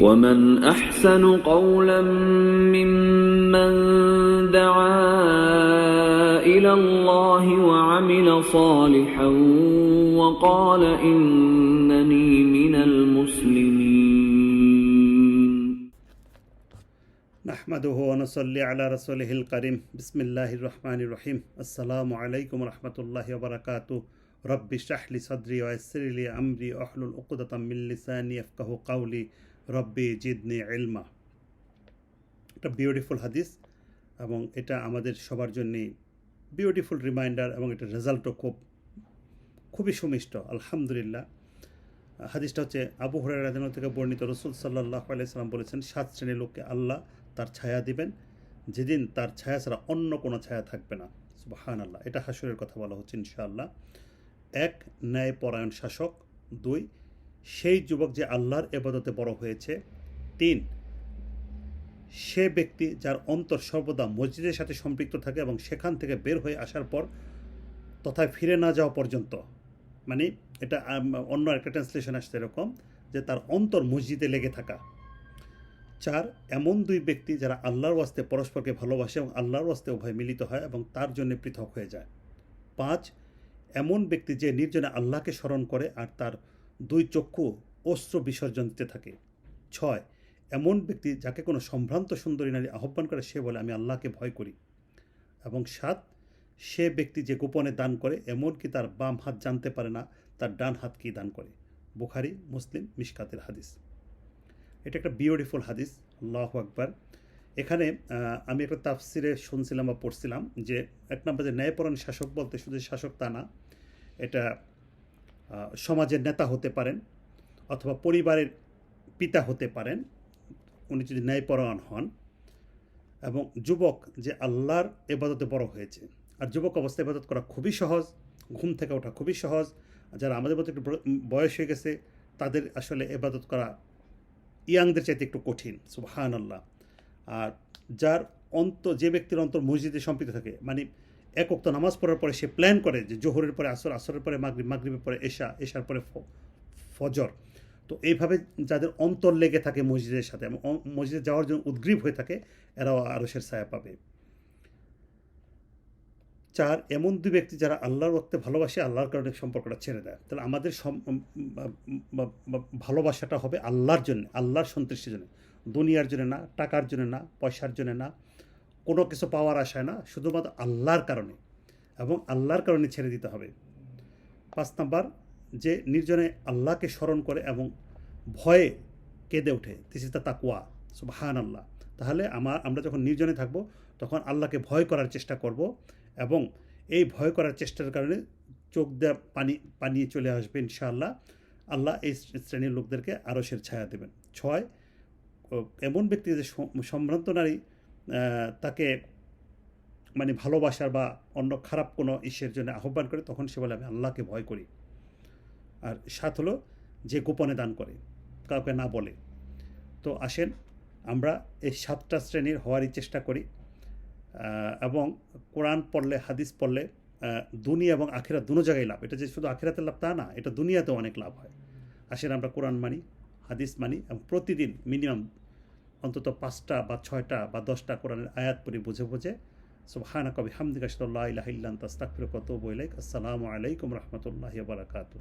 ومن أحسن قولا ممن دعا إلى الله وعمل صالحا وقال إنني من المسلمين. نحمده ونصلي على رسوله الكريم. بسم الله الرحمن الرحيم. السلام عليكم ورحمة الله وبركاته. رب اشرح لي صدري ويسر لي أمري واحلل عقدة من لساني يفقه قولي. রব্বি জিদনি এলমা একটা বিউটিফুল হাদিস এবং এটা আমাদের সবার জন্যে বিউটিফুল রিমাইন্ডার এবং এটার রেজাল্টও খুব, খুবই সুমিষ্ট, আলহামদুলিল্লাহ। হাদিসটা হচ্ছে আবু হরের রাজন থেকে বর্ণিত, রসুল সাল্লাহ আলাইসাল্লাম বলেছেন, সাত শ্রেণির লোককে আল্লাহ তার ছায়া দিবেন, যেদিন তার ছায়া ছাড়া অন্য কোনো ছায়া থাকবে না। সুবাহান আল্লাহ এটা হাসুরের কথা বলা হচ্ছে ইনশাআল্লাহ। এক, ন্যায়পরায়ণ শাসক। দুই সেই যুবক যে আল্লাহর এবাদতে বড় হয়েছে, তিন, সে ব্যক্তি যার অন্তর সর্বদা মসজিদের সাথে সম্পৃক্ত থাকে এবং সেখান থেকে বের হয়ে আসার পর তথায় ফিরে না যাওয়া পর্যন্ত মানে এটা অন্য একটা ট্রান্সলেশন আসছে এরকম, যে তার অন্তর মসজিদে লেগে থাকা। চার, এমন দুই ব্যক্তি যারা আল্লাহর ওয়াস্তে পরস্পরকে ভালোবাসে এবং আল্লাহর ওয়াস্তে উভয় মিলিত হয় এবং তার জন্য পৃথক হয়ে যায়। পাঁচ, এমন ব্যক্তি যে নির্জনে আল্লাহকে স্মরণ করে আর তার দুই চক্ষু অস্ত্র বিসর্জন দিতে থাকে। ছয়, এমন ব্যক্তি যাকে কোনো সম্ভ্রান্ত সুন্দরী নারী আহ্বান করে সে বলে, আমি আল্লাহকে ভয় করি। এবং সাত, সে ব্যক্তি যে গোপনে দান করে, এমনকি তার বাম হাত জানতে পারে না, তার ডান হাত কি দান করে। বুখারি, মুসলিম, মিশকাতের হাদিস। এটা একটা বিউটিফুল হাদিস, আল্লাহ আকবার। এখানে আমি একটা তাফসিরে শুনছিলাম বা পড়ছিলাম যে, এক নম্বর যে ন্যায়পরায়ণ শাসক বলতে শুধু শাসক তা না, এটা সমাজের নেতা হতে পারেন অথবা পরিবারের পিতা হতে পারেন, উনি যদি ন্যায়পরায়ণ হন এবং যুবক যে আল্লাহর এবাদতে বড় হয়েছে। আর যুবক অবস্থায় ইবাদত করা খুবই সহজ, ঘুম থেকে ওঠা খুবই সহজ। যারা আমাদের মতো একটু বয়স হয়ে গেছে, তাদের আসলে এবাদত করা ইয়াংদের চাইতে একটু কঠিন সুবহান আল্লাহ আর যার অন্ত, যে ব্যক্তির অন্তর মসজিদে সম্পৃক্ত থাকে মানে এক অক্ত নামাজ পড়ার পরে সে প্ল্যান করে যে জোহরের পরে আসর, আসরের পরে মাগরিব, মাগরিবের পরে এশা, এশার পরে ফজর। তো এইভাবে যাদের অন্তর লেগে থাকে মসজিদের সাথে এবং মসজিদে যাওয়ার জন্য উদ্গ্রীব হয়ে থাকে, এরাও আরসের ছায়া পাবে। চার, এমন দুই ব্যক্তি যারা আল্লাহর রক্তে ভালোবাসে, আল্লাহর কারণে সম্পর্কটা ছেড়ে দেয়। তাহলে আমাদের ভালোবাসাটা হবে আল্লাহর জন্য, আল্লাহর সন্তুষ্টির জন্য। দুনিয়ার জন্য না, টাকার জন্য না, পয়সার জন্য না কোনো কিছু পাওয়ার আশায় না, শুধুমাত্র আল্লাহর কারণে এবং আল্লাহর কারণে ছেড়ে দিতে হবে। পাঁচ নাম্বার, যে নির্জনে আল্লাহকে স্মরণ করে এবং ভয়ে কেঁদে ওঠে দ্য তাকুয়া সুবহান আল্লাহ তাহলে আমার আমরা যখন নির্জনে থাকব, তখন আল্লাহকে ভয় করার চেষ্টা করব এবং এই ভয় করার চেষ্টার কারণে চোখ দেওয়া পানি পানি চলে আসবে ইনশাআল্লাহ। আল্লাহ এই শ্রেণির লোকদেরকে আরসের ছায়া দেবেন। ছয় এমন ব্যক্তি যে সম- সম্ভ্রান্ত নারী তাকে মানে ভালোবাসার বা অন্য খারাপ কোনো ইস্যের জন্য আহ্বান করে, তখন সে বলে, আমি আল্লাহকে ভয় করি। আর সাত হলো যে গোপনে দান করে, কাউকে না বলে। তো আসেন, আমরা এই সাতটা শ্রেণির হওয়ারই চেষ্টা করি এবং কোরআন পড়লে, হাদিস পড়লে দুনিয়া এবং আখেরা দুনো জায়গায় লাভ। এটা যে শুধু আখেরাতের লাভ তা না, এটা দুনিয়াতেও অনেক লাভ হয়। আসেন, আমরা কোরআন মানি, হাদিস মানি, এবং প্রতিদিন মিনিমাম অন্তত পাঁচটা বা ছয়টা বা দশটা কোরআনের আয়াত পড়ি বুঝে বুঝে সুবহানা কবি হামদিকা সাল্লাহ ইলাহ ইল্লান তাস্তাগফিরুকা ওয়া আতুবু ইলাইক। আসসালামু আলাইকুম রহমতুল্লাহ বারাকাতু